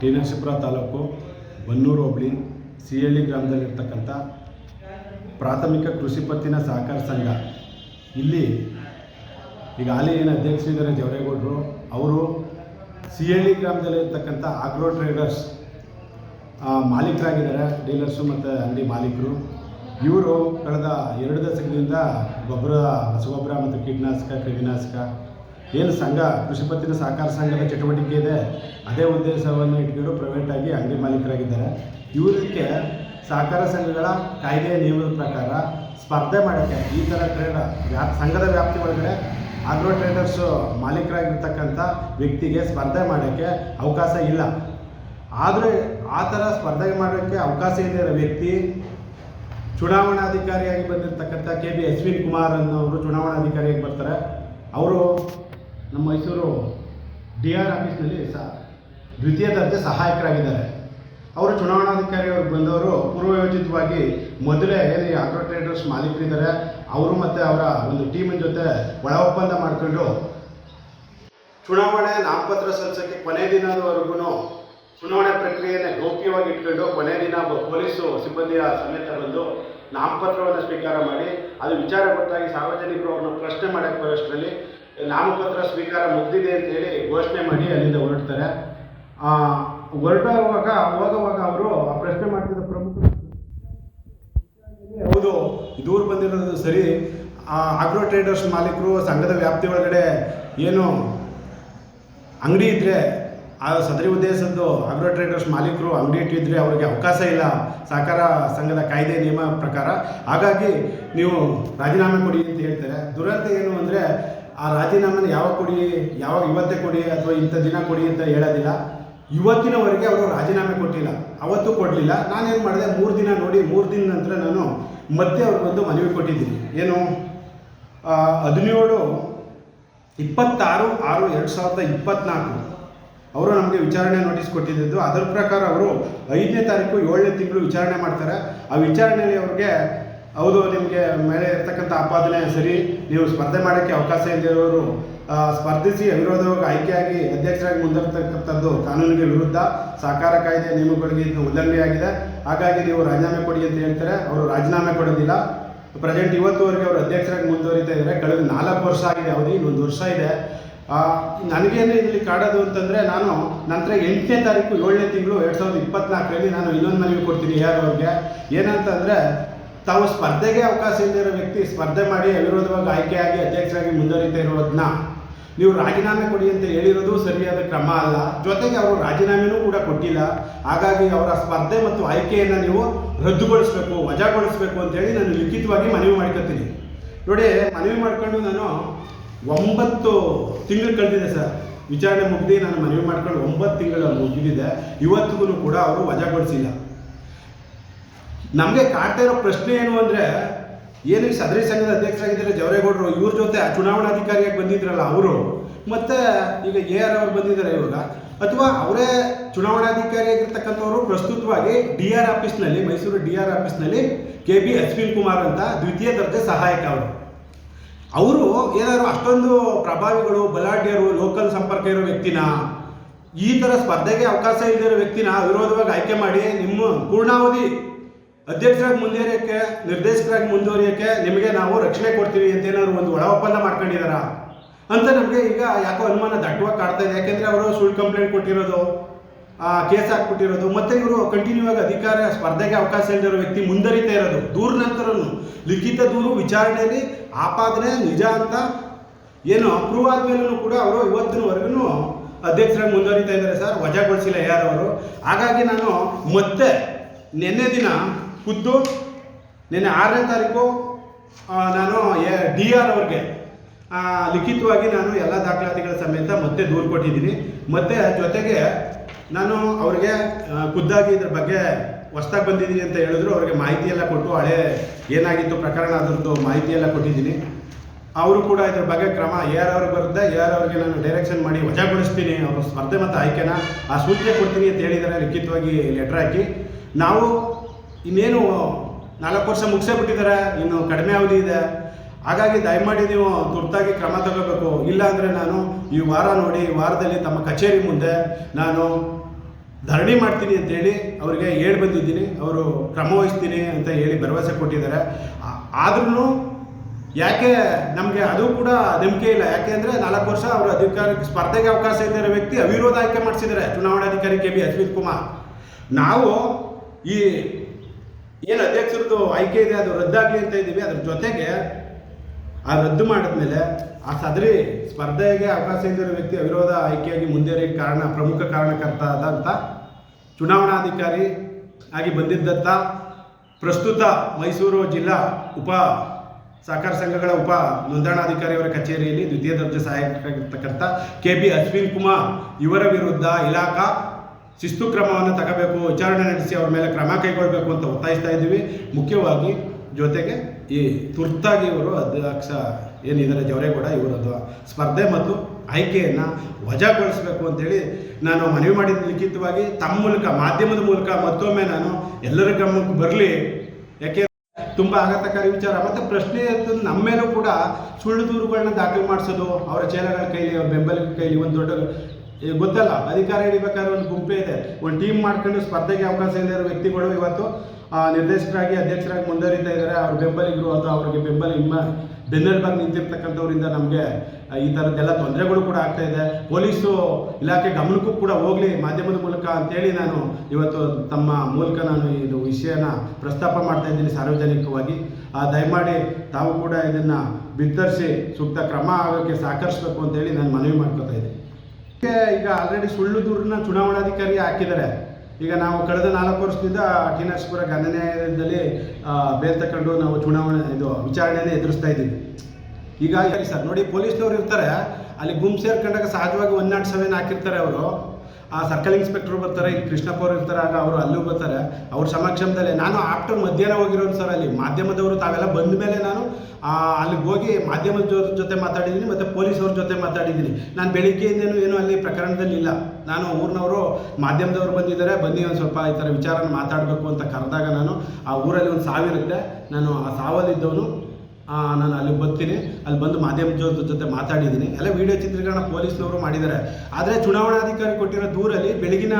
T Narasipura taluk Bannur ಹೋಬಳಿ ಸಿಹಳ್ಳಿ ಗ್ರಾಮದಲ್ಲಿರ್ತಕ್ಕಂಥ ಪ್ರಾಥಮಿಕ ಕೃಷಿ ಪತ್ತಿನ ಸಹಕಾರ ಸಂಘ. ಇಲ್ಲಿ ಈಗ ಹಾಲಿ ಏನು ಅಧ್ಯಕ್ಷರಿದ್ದಾರೆ ಜವರೇಗೌಡರು ಅವರು ಸಿಹಳ್ಳಿ ಗ್ರಾಮದಲ್ಲಿರ್ತಕ್ಕಂಥ ಆಗ್ರೋ ಟ್ರೇಡರ್ಸ್ ಮಾಲೀಕರಾಗಿದ್ದಾರೆ. ಡೀಲರ್ಸು ಮತ್ತು ಅಂಗಡಿ ಮಾಲೀಕರು. ಇವರು ಕಳೆದ ಎರಡು ದಶಕದಿಂದ ಗೊಬ್ಬರ, ರಸಗೊಬ್ಬರ ಮತ್ತು ಕೀಟನಾಶಕ, ಕ್ರಿಮಿನಾಶಕ ಏನು ಸಂಘ, ಕೃಷಿ ಪತ್ತಿನ ಸಹಕಾರ ಸಂಘದ ಚಟುವಟಿಕೆ ಇದೆ, ಅದೇ ಉದ್ದೇಶವನ್ನು ಇಟ್ಕೊಂಡು ಪ್ರೈವೇಟಾಗಿ ಅಂಗಡಿ ಮಾಲೀಕರಾಗಿದ್ದಾರೆ. ಇವರಿಗೆ ಸಹಕಾರ ಸಂಘಗಳ ಕಾಯ್ದೆಯ ನಿಯಮದ ಪ್ರಕಾರ ಸ್ಪರ್ಧೆ ಮಾಡೋಕ್ಕೆ ಈ ಥರ ಟ್ರೇಡ್ ವ್ಯಾಪ್ ಸಂಘದ ವ್ಯಾಪ್ತಿ ಒಳಗಡೆ ಆಗ್ರೋ ಟ್ರೇಡರ್ಸು ಮಾಲೀಕರಾಗಿರ್ತಕ್ಕಂಥ ವ್ಯಕ್ತಿಗೆ ಸ್ಪರ್ಧೆ ಮಾಡೋಕ್ಕೆ ಅವಕಾಶ ಇಲ್ಲ. ಆದರೆ ಆ ಥರ ಸ್ಪರ್ಧೆ ಮಾಡೋಕ್ಕೆ ಅವಕಾಶ ಇಲ್ಲದ ವ್ಯಕ್ತಿ ಚುನಾವಣಾಧಿಕಾರಿಯಾಗಿ ಬಂದಿರತಕ್ಕಂಥ ಕೆ ಬಿ ಅಶ್ವಿನ್ ಕುಮಾರ್ ಅನ್ನೋರು ಚುನಾವಣಾಧಿಕಾರಿಯಾಗಿ ಬರ್ತಾರೆ. ಅವರು ನಮ್ಮ ಮೈಸೂರು ಡಿ ಆರ್ ಆಫೀಸ್ನಲ್ಲಿ ಸ ದ್ವಿತೀಯ ದರ್ಜೆ ಸಹಾಯಕರಾಗಿದ್ದಾರೆ. ಅವರು ಚುನಾವಣಾಧಿಕಾರಿ ಅವ್ರಿಗೆ ಬಂದವರು ಪೂರ್ವಯೋಜಿತವಾಗಿ ಮೊದಲೇ ಏನು ಆಗ್ರೋ ಟ್ರೇಡರ್ಸ್ ಮಾಲೀಕರಿದ್ದಾರೆ, ಅವರು ಮತ್ತು ಅವರ ಒಂದು ಟೀಮಿನ ಜೊತೆ ಒಳ ಒಪ್ಪಂದ ಮಾಡಿಕೊಂಡು ಚುನಾವಣೆ ನಾಮಪತ್ರ ಸಲ್ಲಿಸೋಕ್ಕೆ ಕೊನೆ ದಿನದವರೆಗೂ ಚುನಾವಣೆ ಪ್ರಕ್ರಿಯೆಯನ್ನು ಗೌಪ್ಯವಾಗಿ ಇಟ್ಕೊಂಡು ಕೊನೆ ದಿನ ಪೊಲೀಸು ಸಿಬ್ಬಂದಿಯ ಸಮೇತ ಬಂದು ನಾಮಪತ್ರವನ್ನು ಸ್ವೀಕಾರ ಮಾಡಿ, ಅದು ವಿಚಾರ ಗೊತ್ತಾಗಿ ಸಾರ್ವಜನಿಕರು ಅವ್ರನ್ನ ಪ್ರಶ್ನೆ ಮಾಡಕ್ಕೆ ಬರೋಷ್ಟರಲ್ಲಿ ನಾಮಪತ್ರ ಸ್ವೀಕಾರ ಮುಗ್ದಿದೆ ಅಂತ ಹೇಳಿ ಘೋಷಣೆ ಮಾಡಿ ಅಲ್ಲಿಂದ ಹೊರಡ್ತಾರೆ. ಹೊರಡುವಾಗ ಹೋಗುವಾಗ ಅವರು ಆ ಪ್ರಶ್ನೆ ಮಾಡ್ತಿದ್ದ ಪ್ರಮುಖ ಹೌದು, ದೂರ ಬಂದಿರೋದು ಸರಿ. ಆ ಆಗ್ರೋ ಟ್ರೇಡರ್ಸ್ ಮಾಲೀಕರು, ಸಂಘದ ವ್ಯಾಪ್ತಿ ಒಳಗಡೆ ಏನು ಅಂಗಡಿ ಇದ್ದರೆ ಆ ಸದರಿ ಉದ್ದೇಶದ್ದು ಆಗ್ರೋ ಟ್ರೇಡರ್ಸ್ ಮಾಲೀಕರು ಅಂಗಡಿ ಇಟ್ಟಿದ್ರೆ ಅವರಿಗೆ ಅವಕಾಶ ಇಲ್ಲ. ಸಹಕಾರ ಸಂಘದ ಕಾಯ್ದೆ, ನಿಯಮ ಪ್ರಕಾರ. ಹಾಗಾಗಿ ನೀವು ರಾಜೀನಾಮೆ ಕೊಡಿ ಅಂತ ಹೇಳ್ತಾರೆ. ದುರಂತ ಏನು ಅಂದರೆ ಆ ರಾಜೀನಾಮೆನ ಯಾವಾಗ ಕೊಡಿ, ಯಾವಾಗ ಇವತ್ತೇ ಕೊಡಿ ಅಥವಾ ಇಂಥ ದಿನ ಕೊಡಿ ಅಂತ ಹೇಳೋದಿಲ್ಲ. ಇವತ್ತಿನವರೆಗೆ ಅವರು ರಾಜೀನಾಮೆ ಕೊಟ್ಟಿಲ್ಲ. ಅವತ್ತು ಕೊಡಲಿಲ್ಲ. ನಾನೇನು ಮಾಡಿದೆ? ಮೂರು ದಿನ ನೋಡಿ, ಮೂರು ದಿನ ನಂತರ ನಾನು ಮತ್ತೆ ಅವ್ರಿಗೆ ಬಂದು ಮನವಿ ಕೊಟ್ಟಿದ್ದೀನಿ. ಏನು? ಹದಿನೇಳು, ಇಪ್ಪತ್ತಾರು, ಆರು, ಎರಡು ಸಾವಿರದ ಇಪ್ಪತ್ತ್ನಾಲ್ಕು ಅವರು ನಮಗೆ ವಿಚಾರಣೆ ನೋಟಿಸ್ ಕೊಟ್ಟಿದ್ದು ಅದರ ಪ್ರಕಾರ ಅವರು ಐದನೇ ತಾರೀಕು ಏಳನೇ ತಿಂಗಳು ವಿಚಾರಣೆ ಮಾಡ್ತಾರೆ. ಆ ವಿಚಾರಣೆಯಲ್ಲಿ ಅವ್ರಿಗೆ ಹೌದು, ನಿಮಗೆ ಮೇಲೆ ಇರ್ತಕ್ಕಂಥ ಆಪಾದನೆ ಸರಿ, ನೀವು ಸ್ಪರ್ಧೆ ಮಾಡೋಕ್ಕೆ ಅವಕಾಶ ಇಲ್ಲದಿರೋರು ಸ್ಪರ್ಧಿಸಿ ಅವಿರೋಧವಾಗಿ ಆಯ್ಕೆಯಾಗಿ ಅಧ್ಯಕ್ಷರಾಗಿ ಮುಂದುವರ್ತಕ್ಕಂಥದ್ದು ಕಾನೂನಿಗೆ ವಿರುದ್ಧ ಸಹಕಾರ ಕಾಯ್ದೆ ನಿಯಮಗಳಿಗೆ ಇದು ಉಲ್ಲಂಘನೆಯಾಗಿದೆ. ಹಾಗಾಗಿ ನೀವು ರಾಜೀನಾಮೆ ಕೊಡಿ ಅಂತ ಹೇಳ್ತಾರೆ. ಅವರು ರಾಜೀನಾಮೆ ಕೊಡೋದಿಲ್ಲ. ಪ್ರೆಸೆಂಟ್ ಇವತ್ತುವರೆಗೆ ಅವರು ಅಧ್ಯಕ್ಷರಾಗಿ ಮುಂದುವರಿತಾ ಇದ್ದಾರೆ. ಕಳೆದ ನಾಲ್ಕು ವರ್ಷ ಆಗಿದೆ, ಅವಧಿ, ಇನ್ನೊಂದು ವರ್ಷ ಇದೆ. ನನಗೇನು ಇಲ್ಲಿ ಕಾಡೋದು ಅಂತಂದರೆ, ನಾನು ನಂತರ ಎಂಟನೇ ತಾರೀಕು ಏಳನೇ ತಿಂಗಳು ಎರಡು ಸಾವಿರದ ಇಪ್ಪತ್ನಾಲ್ಕರಲ್ಲಿ ನಾನು ಇನ್ನೊಂದು ಮನವಿ ಕೊಡ್ತೀನಿ ಯಾರು ಅವ್ರಿಗೆ. ಏನಂತಂದರೆ ತಾವು ಸ್ಪರ್ಧೆಗೆ ಅವಕಾಶ ಇಲ್ಲದಿರೋ ವ್ಯಕ್ತಿ ಸ್ಪರ್ಧೆ ಮಾಡಿ ಅವಿರೋಧವಾಗಿ ಆಯ್ಕೆಯಾಗಿ ಅಧ್ಯಕ್ಷರಾಗಿ ಮುಂದುವರಿತಾ ಇರೋದನ್ನ ನೀವು ರಾಜೀನಾಮೆ ಕೊಡಿ ಅಂತ ಹೇಳಿರೋದು ಸರಿಯಾದ ಕ್ರಮ ಅಲ್ಲ. ಜೊತೆಗೆ ಅವರು ರಾಜೀನಾಮೆನೂ ಕೂಡ ಕೊಟ್ಟಿಲ್ಲ. ಹಾಗಾಗಿ ಅವರ ಸ್ಪರ್ಧೆ ಮತ್ತು ಆಯ್ಕೆಯನ್ನು ನೀವು ರದ್ದುಗೊಳಿಸಬೇಕು, ವಜಾಗೊಳಿಸಬೇಕು ಅಂತೇಳಿ ನಾನು ಲಿಖಿತವಾಗಿ ಮನವಿ ಮಾಡ್ಕೊತೀನಿ. ನೋಡಿ, ಮನವಿ ಮಾಡ್ಕೊಂಡು ನಾನು ಒಂಬತ್ತು ತಿಂಗಳು ಕಳೆದಿದೆ ಸರ್. ವಿಚಾರಣೆ ಮುಗ್ದು ನಾನು ಮನವಿ ಮಾಡ್ಕೊಂಡು ಒಂಬತ್ತು ತಿಂಗಳು ಮುಗಿದಿದೆ. ಇವತ್ತಿಗೂ ಕೂಡ ಅವರು ವಜಾಗೊಳಿಸಿಲ್ಲ. ನಮಗೆ ಕಾಡ್ತಾ ಇರೋ ಪ್ರಶ್ನೆ ಏನು ಅಂದರೆ, ಏನು ಸದರಿ ಸಂಘದ ಅಧ್ಯಕ್ಷರಾಗಿದ್ದಾರೆ ಜವರೇಗೌಡರು, ಇವ್ರ ಜೊತೆ ಚುನಾವಣಾಧಿಕಾರಿಯಾಗಿ ಬಂದಿದ್ರಲ್ಲ ಅವರು, ಮತ್ತು ಈಗ ಎ ಆರ್ ಅವರು ಬಂದಿದ್ದಾರೆ ಇವಾಗ, ಅಥವಾ ಅವರೇ ಚುನಾವಣಾಧಿಕಾರಿಯಾಗಿರ್ತಕ್ಕಂಥವ್ರು ಪ್ರಸ್ತುತವಾಗಿ ಡಿ ಆರ್ ಆಫೀಸ್ನಲ್ಲಿ, ಮೈಸೂರು ಡಿ ಆರ್ ಆಫೀಸ್ನಲ್ಲಿ ಕೆ ಬಿ ಅಶ್ವಿನ್ ಕುಮಾರ್ ಅಂತ ದ್ವಿತೀಯ ದರ್ಜೆ ಸಹಾಯಕ ಅವರು. ಅವರು ಏನಾದ್ರು ಅಷ್ಟೊಂದು ಪ್ರಭಾವಿಗಳು, ಬಲಾಢ್ಯರು, ಲೋಕಲ್ ಸಂಪರ್ಕ ಇರೋ ವ್ಯಕ್ತಿನ? ಈ ಥರ ಸ್ಪರ್ಧೆಗೆ ಅವಕಾಶ ಇಲ್ಲದಿರೋ ವ್ಯಕ್ತಿನ? ವಿರೋಧವಾಗಿ ಆಯ್ಕೆ ಮಾಡಿ ನಿಮ್ಮ ಪೂರ್ಣಾವಧಿ ಅಧ್ಯಕ್ಷರಾಗಿ ಮುಂದುವರಿಯೋಕ್ಕೆ, ನಿರ್ದೇಶಕರಾಗಿ ಮುಂದುವರಿಯೋಕ್ಕೆ ನಿಮಗೆ ನಾವು ರಕ್ಷಣೆ ಕೊಡ್ತೀವಿ ಅಂತ ಏನಾದ್ರು ಒಂದು ಒಳ ಒಪ್ಪಂದ ಮಾಡ್ಕೊಂಡಿದಾರಾ ಅಂತ ನಮಗೆ ಈಗ ಯಾಕೋ ಅನುಮಾನ ದಟ್ಟವಾಗಿ ಕಾಡ್ತಾ ಇದೆ. ಯಾಕೆಂದರೆ ಅವರು ಸುಳ್ಳು ಕಂಪ್ಲೇಂಟ್ ಕೊಟ್ಟಿರೋದು ಕೇಸ್ ಹಾಕ್ಬಿಟ್ಟಿರೋದು, ಮತ್ತೆ ಇವರು ಕಂಟಿನ್ಯೂ ಆಗಿ ಅಧಿಕಾರ ಸ್ಪರ್ಧೆಗೆ ಅವಕಾಶ ಇಲ್ಲದಿರೋ ವ್ಯಕ್ತಿ ಮುಂದರಿತಾ ಇರೋದು, ದೂರ ನಂತರನು. ಲಿಖಿತ ದೂರು ವಿಚಾರಣೆಯಲ್ಲಿ ಆಪಾದನೆ, ನಿಜ ಅಂತ ಏನು ಅಪ್ರೂವ್ ಆದ್ಮೇಲೂ ಕೂಡ ಅವರು ಇವತ್ತಿನವರೆಗೂ ಅಧ್ಯಕ್ಷರಾಗಿ ಮುಂದುವರಿತಾ ಇದ್ದಾರೆ ಸರ್. ವಜಾಗೊಳಿಸಿಲ್ಲ ಯಾರವರು ಹಾಗಾಗಿ ನಾನು ಮತ್ತೆ ನಿನ್ನೆ ದಿನ ಖುದ್ದು. ನಿನ್ನೆ ಆರನೇ ತಾರೀಕು ನಾನು ಡಿ ಆರ್ ಅವ್ರಿಗೆ ಲಿಖಿತವಾಗಿ ನಾನು ಎಲ್ಲ ದಾಖಲಾತಿಗಳ ಸಮೇತ ಮತ್ತೆ ದೂರು ಕೊಟ್ಟಿದ್ದೀನಿ. ಮತ್ತೆ ಜೊತೆಗೆ ನಾನು ಅವ್ರಿಗೆ ಖುದ್ದಾಗಿ ಇದ್ರ ಬಗ್ಗೆ ಹೊಸ್ದಾಗಿ ಬಂದಿದ್ದೀನಿ ಅಂತ ಹೇಳಿದ್ರು. ಅವ್ರಿಗೆ ಮಾಹಿತಿ ಎಲ್ಲ ಕೊಟ್ಟು ಹಳೆ ಏನಾಗಿತ್ತು ಪ್ರಕರಣ ಅದರದ್ದು ಮಾಹಿತಿ ಎಲ್ಲ ಕೊಟ್ಟಿದ್ದೀನಿ. ಅವರು ಕೂಡ ಇದ್ರ ಬಗ್ಗೆ ಕ್ರಮ, ಎ ಆರ್ ಅವ್ರಿಗೆ ಬರುತ್ತೆ. ಎ ಅವ್ರಿಗೆ ನಾನು ಡೈರೆಕ್ಷನ್ ಮಾಡಿ ವಜಾಗೊಳಿಸ್ತೀನಿ. ಅವರು ಸ್ಪರ್ಧೆ ಮತ್ತು ಆಯ್ಕೆನ ಆ ಸೂಚನೆ ಕೊಡ್ತೀನಿ ಅಂತ ಹೇಳಿದ್ದಾರೆ. ಲಿಖಿತವಾಗಿ ಲೆಟ್ರ್ ಹಾಕಿ. ನಾವು ಇನ್ನೇನು ನಾಲ್ಕು ವರ್ಷ ಮುಗಿಸೇ ಬಿಟ್ಟಿದ್ದಾರೆ ಇನ್ನು ಕಡಿಮೆ ಅವಧಿ ಇದೆ. ಹಾಗಾಗಿ ದಯಮಾಡಿ ನೀವು ತುರ್ತಾಗಿ ಕ್ರಮ ತಗೋಬೇಕು. ಇಲ್ಲ ಅಂದರೆ ನಾನು ಈ ವಾರ ನೋಡಿ ವಾರದಲ್ಲಿ ತಮ್ಮ ಕಚೇರಿ ಮುಂದೆ ನಾನು ಧರಣಿ ಮಾಡ್ತೀನಿ ಅಂತೇಳಿ ಅವರಿಗೆ ಹೇಳಿ ಬಂದಿದ್ದೀನಿ. ಅವರು ಕ್ರಮ ವಹಿಸ್ತೀನಿ ಅಂತ ಹೇಳಿ ಭರವಸೆ ಕೊಟ್ಟಿದ್ದಾರೆ. ಆದ್ರೂ ಯಾಕೆ ನಮಗೆ ಅದು ಕೂಡ ನಂಬಿಕೆ ಇಲ್ಲ. ಯಾಕೆ ಅಂದರೆ ನಾಲ್ಕು ವರ್ಷ ಅವರು ಅಧಿಕಾರಕ್ಕೆ ಸ್ಪರ್ಧೆಗೆ ಅವಕಾಶ ಇದ್ದಿರೋ ವ್ಯಕ್ತಿ ಅವಿರೋಧ ಆಯ್ಕೆ ಮಾಡಿಸಿದ್ದಾರೆ. ಚುನಾವಣಾಧಿಕಾರಿ ಕೆ ಬಿ ಅಶ್ವಿತ್ ಕುಮಾರ್. ನಾವು ಈ ಏನು ಅಧ್ಯಕ್ಷರದ್ದು ಆಯ್ಕೆ ಇದೆ, ಅದು ರದ್ದಾಗಲಿ ಅಂತ ಇದ್ದೀವಿ. ಅದ್ರ ಜೊತೆಗೆ ಆ ರದ್ದು ಮಾಡಿದ್ಮೇಲೆ ಆ ಸದರಿ ಸ್ಪರ್ಧೆಗೆ ಅವಕಾಶ ಇದ್ದಿರೋ ವ್ಯಕ್ತಿ ಅವಿರೋಧ ಆಯ್ಕೆಯಾಗಿ ಮುಂದೇರಿ ಕಾರಣ, ಪ್ರಮುಖ ಕಾರಣಕರ್ತ ಆದಂಥ ಚುನಾವಣಾಧಿಕಾರಿ ಆಗಿ ಬಂದಿದ್ದಂಥ ಪ್ರಸ್ತುತ ಮೈಸೂರು ಜಿಲ್ಲಾ ಉಪ ಸಹಕಾರ ಸಂಘಗಳ ಉಪ ನೋಂದಣಾಧಿಕಾರಿಯವರ ಕಚೇರಿಯಲ್ಲಿ ದ್ವಿತೀಯ ದರ್ಜೆ ಸಹಾಯಕರಾಗಿರ್ತಕ್ಕಂಥ ಕೆ ಬಿ ಅಶ್ವಿನ್ ಕುಮಾರ್ ಇವರ ವಿರುದ್ಧ ಇಲಾಖಾ ಶಿಸ್ತು ಕ್ರಮವನ್ನು ತಗೋಬೇಕು, ವಿಚಾರಣೆ ನಡೆಸಿ ಅವ್ರ ಮೇಲೆ ಕ್ರಮ ಕೈಗೊಳ್ಳಬೇಕು ಅಂತ ಒತ್ತಾಯಿಸ್ತಾ ಇದ್ದೀವಿ. ಮುಖ್ಯವಾಗಿ ಜೊತೆಗೆ ಈ ತುರ್ತಾಗಿ ಇವರು ಅಧ್ಯಕ್ಷ ಏನಿದ್ದಾರೆ ಜವರೇಗೌಡ, ಇವರದ್ದು ಸ್ಪರ್ಧೆ ಮತ್ತು ಆಯ್ಕೆಯನ್ನು ವಜಾಗೊಳಿಸಬೇಕು ಅಂತೇಳಿ ನಾನು ಮನವಿ ಮಾಡಿದ ಲಿಖಿತವಾಗಿ, ತಮ್ಮ ಮೂಲಕ, ಮಾಧ್ಯಮದ ಮೂಲಕ ಮತ್ತೊಮ್ಮೆ ನಾನು ಎಲ್ಲರ ಗಮನಕ್ಕೆ ಬರಲಿ. ಯಾಕೆ ತುಂಬ ಆಘಾತಕಾರಿ ವಿಚಾರ. ಮತ್ತು ಪ್ರಶ್ನೆ ಅಂತ ನಮ್ಮ ಮೇಲೂ ಕೂಡ ಸುಳ್ಳು ದೂರುಗಳನ್ನ ದಾಖಲು ಮಾಡಿಸೋದು, ಅವರ ಚೇಲಗಳ ಕೈಲಿ, ಅವ್ರ ಬೆಂಬಲಿಗರ ಕೈಲಿ ಒಂದು ದೊಡ್ಡ ಗೊತ್ತಲ್ಲ, ಅಧಿಕಾರ ಹಿಡಿಬೇಕಾದ್ರೆ ಒಂದು ಗುಂಪೇ ಇದೆ. ಒಂದು ಟೀಮ್ ಮಾಡ್ಕೊಂಡು ಸ್ಪರ್ಧೆಗೆ ಅವಕಾಶ ಇಲ್ಲದಿರೋ ವ್ಯಕ್ತಿಗಳು ಇವತ್ತು ನಿರ್ದೇಶಕರಾಗಿ, ಅಧ್ಯಕ್ಷರಾಗಿ ಮುಂದುವರಿತಾ ಇದ್ದಾರೆ. ಅವ್ರ ಬೆಂಬಲಿಗರು ಅಥವಾ ಅವರಿಗೆ ಬೆಂಬಲ ಹಿಮ್ಮ ಬೆನ್ನೆಲುಬಾಗಿ ನಿಂತಿರ್ತಕ್ಕಂಥವ್ರಿಂದ ನಮಗೆ ಈ ಥರದ್ದೆಲ್ಲ ತೊಂದರೆಗಳು ಕೂಡ ಆಗ್ತಾ ಇದೆ. ಪೊಲೀಸು ಇಲಾಖೆ ಗಮನಕ್ಕೂ ಕೂಡ ಹೋಗಲಿ ಮಾಧ್ಯಮದ ಮೂಲಕ ಅಂತೇಳಿ ನಾನು ಇವತ್ತು ತಮ್ಮ ಮೂಲಕ ನಾನು ಇದು ವಿಷಯನ ಪ್ರಸ್ತಾಪ ಮಾಡ್ತಾ ಇದ್ದೀನಿ ಸಾರ್ವಜನಿಕವಾಗಿ. ದಯಮಾಡಿ ತಾವು ಕೂಡ ಇದನ್ನು ಬಿತ್ತರಿಸಿ, ಸೂಕ್ತ ಕ್ರಮ ಆಗೋಕ್ಕೆ ಸಹಕರಿಸಬೇಕು ಅಂತೇಳಿ ನಾನು ಮನವಿ ಮಾಡ್ಕೋತಾ ಇದ್ದೀನಿ. ಈಗ ಆಲ್ರೆಡಿ ಸುಳ್ಳು ದೂರನ್ನ ಚುನಾವಣಾಧಿಕಾರಿ ಹಾಕಿದ್ದಾರೆ. ಈಗ ನಾವು ಕಳೆದ ನಾಲ್ಕು ವರ್ಷದಿಂದ ಟಿ ನರಸೀಪುರ ನ್ಯಾಯಾಲಯದಲ್ಲಿ ಬೇಲ್ ತಗೊಂಡು ನಾವು ಚುನಾವಣೆ, ಇದು ವಿಚಾರಣೆಯನ್ನು ಎದುರಿಸ್ತಾ ಇದ್ದೀವಿ. ಈಗ ಸರ್, ನೋಡಿ, ಪೊಲೀಸ್ನವ್ರು ಇರ್ತಾರೆ. ಅಲ್ಲಿ ಗುಂಪು ಸೇರ್ಕೊಂಡಾಗ ಸಹಜವಾಗಿ ಒನ್ ನಾಟ್ ಸೆವೆನ್ ಹಾಕಿರ್ತಾರೆ ಅವರು. ಆ ಸರ್ಕಲ್ ಇನ್ಸ್ಪೆಕ್ಟರ್ ಬರ್ತಾರೆ, ಇಲ್ಲಿ ಕೃಷ್ಣಪ್ಪ ಅವರು ಇರ್ತಾರೆ, ಆಗ ಅವರು ಅಲ್ಲೂ ಬರ್ತಾರೆ. ಅವ್ರ ಸಮಕ್ಷಮದಲ್ಲಿ ನಾನು ಆಫ್ಟರ್ ಮಧ್ಯಾಹ್ನ ಹೋಗಿರೋನು ಸರ್ ಅಲ್ಲಿ. ಮಾಧ್ಯಮದವರು ತಾವೆಲ್ಲ ಬಂದ ಮೇಲೆ ನಾನು ಅಲ್ಲಿಗೆ ಹೋಗಿ ಮಾಧ್ಯಮದ ಜೊತೆ ಮಾತಾಡಿದ್ದೀನಿ ಮತ್ತು ಪೊಲೀಸವ್ರ ಜೊತೆ ಮಾತಾಡಿದ್ದೀನಿ ನಾನು ಬೆಳಿಗ್ಗೆಯಿಂದನೂ ಏನು ಅಲ್ಲಿ ಪ್ರಕರಣದಲ್ಲಿ ಇಲ್ಲ. ನಾನು ಊರಿನವರು, ಮಾಧ್ಯಮದವರು ಬಂದಿದ್ದಾರೆ, ಬನ್ನಿ ಒಂದು ಸ್ವಲ್ಪ ಈ ಥರ ವಿಚಾರನ ಮಾತಾಡಬೇಕು ಅಂತ ಕರೆದಾಗ ನಾನು ಆ ಊರಲ್ಲಿ ಒಂದು ಸಾವಿರುತ್ತೆ. ನಾನು ಆ ಸಾವಲ್ಲಿದ್ದವನು ನಾನು ಅಲ್ಲಿ ಬರ್ತೀನಿ. ಅಲ್ಲಿ ಬಂದು ಮಾಧ್ಯಮ ಜೊತೆ ಮಾತಾಡಿದ್ದೀನಿ. ಎಲ್ಲ ವಿಡಿಯೋ ಚಿತ್ರೀಕರಣ ಪೊಲೀಸ್ನವರು ಮಾಡಿದ್ದಾರೆ. ಆದರೆ ಚುನಾವಣಾಧಿಕಾರಿ ಕೊಟ್ಟಿರೋ ದೂರಲ್ಲಿ ಬೆಳಗಿನ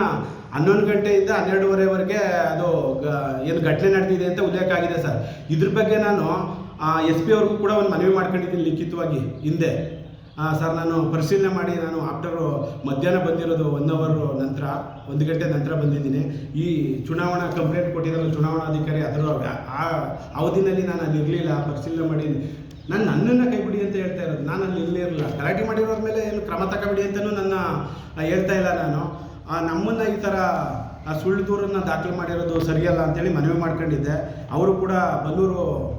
ಹನ್ನೊಂದು ಗಂಟೆಯಿಂದ ಹನ್ನೆರಡುವರೆವರೆಗೆ ಅದು ಏನು ಘಟನೆ ನಡೆದಿದೆ ಅಂತ ಉಲ್ಲೇಖ ಆಗಿದೆ ಸರ್. ಇದ್ರ ಬಗ್ಗೆ ನಾನು ಎಸ್ ಪಿ ಅವ್ರಿಗೂ ಕೂಡ ಒಂದು ಮನವಿ ಮಾಡ್ಕೊಂಡಿದ್ದೀನಿ ಲಿಖಿತವಾಗಿ ಹಿಂದೆ. ಸರ್, ನಾನು ಪರಿಶೀಲನೆ ಮಾಡಿ ನಾನು ಆಫ್ಟರ್ ಮಧ್ಯಾಹ್ನ ಬಂದಿರೋದು ಒನ್ ಅವರ್ ನಂತರ, ಒಂದು ಗಂಟೆ ನಂತರ ಬಂದಿದ್ದೀನಿ. ಈ ಚುನಾವಣಾ ಕಂಪ್ಲೇಂಟ್ ಕೊಟ್ಟಿರೋದು ಚುನಾವಣಾಧಿಕಾರಿ ಅದರ ಆ- ಅವಧಿನಲ್ಲಿ ನಾನು ಅಲ್ಲಿ ಇರಲಿಲ್ಲ, ಪರಿಶೀಲನೆ ಮಾಡಿ. ನಾನು ನನ್ನನ್ನು ಕೈಬಿಡಿ ಅಂತ ಹೇಳ್ತಾ ಇರೋದು. ನಾನು ಅಲ್ಲಿ ಇರಲಿಲ್ಲ. ಗಲಾಟೆ ಮಾಡಿರೋರ ಮೇಲೆ ಏನು ಕ್ರಮ ತಗೋಬಿಡಿ ಅಂತಲೂ ನನ್ನ ಹೇಳ್ತಾ ಇಲ್ಲ ನಾನು. ನಮ್ಮನ್ನು ಈ ಥರ ಸುಳ್ಳು ದೂರನ್ನು ದಾಖಲೆ ಮಾಡಿರೋದು ಸರಿಯಲ್ಲ ಅಂತೇಳಿ ಮನವಿ ಮಾಡ್ಕೊಂಡಿದ್ದೆ. ಅವರು ಕೂಡ ಬಲ್ಲೂರು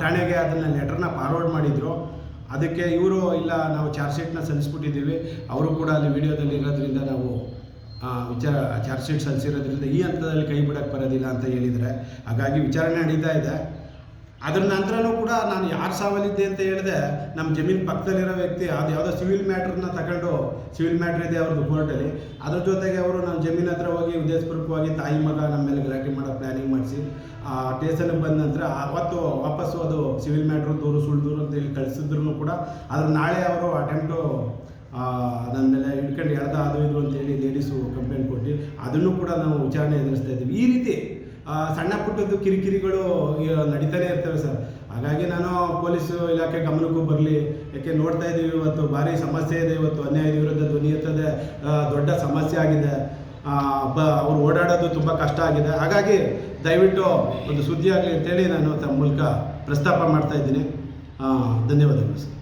ಠಾಣೆಗೆ ಅದನ್ನು ಲೆಟ್ರನ್ನ ಫಾರ್ವರ್ಡ್ ಮಾಡಿದರು. ಅದಕ್ಕೆ ಇವರು ಇಲ್ಲ, ನಾವು ಚಾರ್ಜ್ ಶೀಟ್ನ ಸಲ್ಲಿಸ್ಬಿಟ್ಟಿದ್ದೀವಿ. ಅವರು ಕೂಡ ಅಲ್ಲಿ ವಿಡಿಯೋದಲ್ಲಿ ಇರೋದ್ರಿಂದ ನಾವು ವಿಚಾರ ಚಾರ್ಜ್ ಶೀಟ್ ಸಲ್ಲಿಸಿರೋದ್ರಿಂದ ಈ ಹಂತದಲ್ಲಿ ಕೈ ಬಿಡೋಕ್ಕೆ ಬರೋದಿಲ್ಲ ಅಂತ ಹೇಳಿದರೆ ಹಾಗಾಗಿ ವಿಚಾರಣೆ ನಡೀತಾ ಇದೆ. ಅದ್ರ ನಂತರನೂ ಕೂಡ ನಾನು ಯಾರು ಸಾವಲಿದ್ದೆ ಅಂತ ಹೇಳಿದೆ ನಮ್ಮ ಜಮೀನು ಪಕ್ಕದಲ್ಲಿರೋ ವ್ಯಕ್ತಿ, ಅದು ಯಾವುದೋ ಸಿವಿಲ್ ಮ್ಯಾಟ್ರನ್ನ ತಗೊಂಡು ಸಿವಿಲ್ ಮ್ಯಾಟ್ರ್ ಇದೆ ಅವ್ರದ್ದು ಕೋರ್ಟಲ್ಲಿ ಅದ್ರ ಜೊತೆಗೆ ಅವರು ನಮ್ಮ ಜಮೀನ್ ಹತ್ರ ಹೋಗಿ ಉದ್ದೇಶಪೂರ್ವಕವಾಗಿ ತಾಯಿ ಮಗ ನಮ್ಮ ಮೇಲೆ ಗಲಾಟೆ ಮಾಡೋ ಪ್ಲ್ಯಾನಿಂಗ್ ಮಾಡಿಸಿ, ಆ ಸ್ಟೇಷನ್ಗೆ ಬಂದ ನಂತರ ಅವತ್ತು ವಾಪಸ್ಸು ಅದು ಸಿವಿಲ್ ಮ್ಯಾಟ್ರ್ ದೂರು, ಸುಳ್ಳು ದೂರು ಅಂತ ಹೇಳಿ ಕಳಿಸಿದ್ರು ಕೂಡ ಅದ್ರ ನಾಳೆ ಅವರು ಅಟೆಂಪ್ಟು ನನ್ನ ಮೇಲೆ ಹಿಡ್ಕೊಂಡು ಎಳ್ದ ಅದು ಇದು ಅಂತೇಳಿ ಲೇಡೀಸು ಕಂಪ್ಲೇಂಟ್ ಕೊಟ್ಟು ಅದನ್ನು ಕೂಡ ನಾವು ವಿಚಾರಣೆ ಎದುರಿಸ್ತಾ ಇದ್ದೀವಿ. ಈ ರೀತಿ ಸಣ್ಣ ಪುಟ್ಟದ್ದು ಕಿರಿಕಿರಿಗಳು ನಡೀತಾನೆ ಇರ್ತವೆ ಸರ್. ಹಾಗಾಗಿ ನಾನು ಪೊಲೀಸ್ ಇಲಾಖೆ ಗಮನಕ್ಕೂ ಬರಲಿ. ಯಾಕೆ ನೋಡ್ತಾ ಇದ್ದೀವಿ ಇವತ್ತು, ಭಾರಿ ಸಮಸ್ಯೆ ಇದೆ ಇವತ್ತು. ಅನ್ಯಾಯದ ವಿರುದ್ಧ ಧ್ವನಿ ಎತ್ತದೆ ದೊಡ್ಡ ಸಮಸ್ಯೆ ಆಗಿದೆ. ಬ, ಅವ್ರು ಓಡಾಡೋದು ತುಂಬ ಕಷ್ಟ ಆಗಿದೆ. ಹಾಗಾಗಿ ದಯವಿಟ್ಟು ಒಂದು ಸುದ್ದಿ ಆಗಲಿ ಅಂತೇಳಿ ನಾನು ತಮ್ಮ ಮೂಲಕ ಪ್ರಸ್ತಾಪ ಮಾಡ್ತಾ ಇದ್ದೀನಿ. ಧನ್ಯವಾದಗಳು ಸರ್.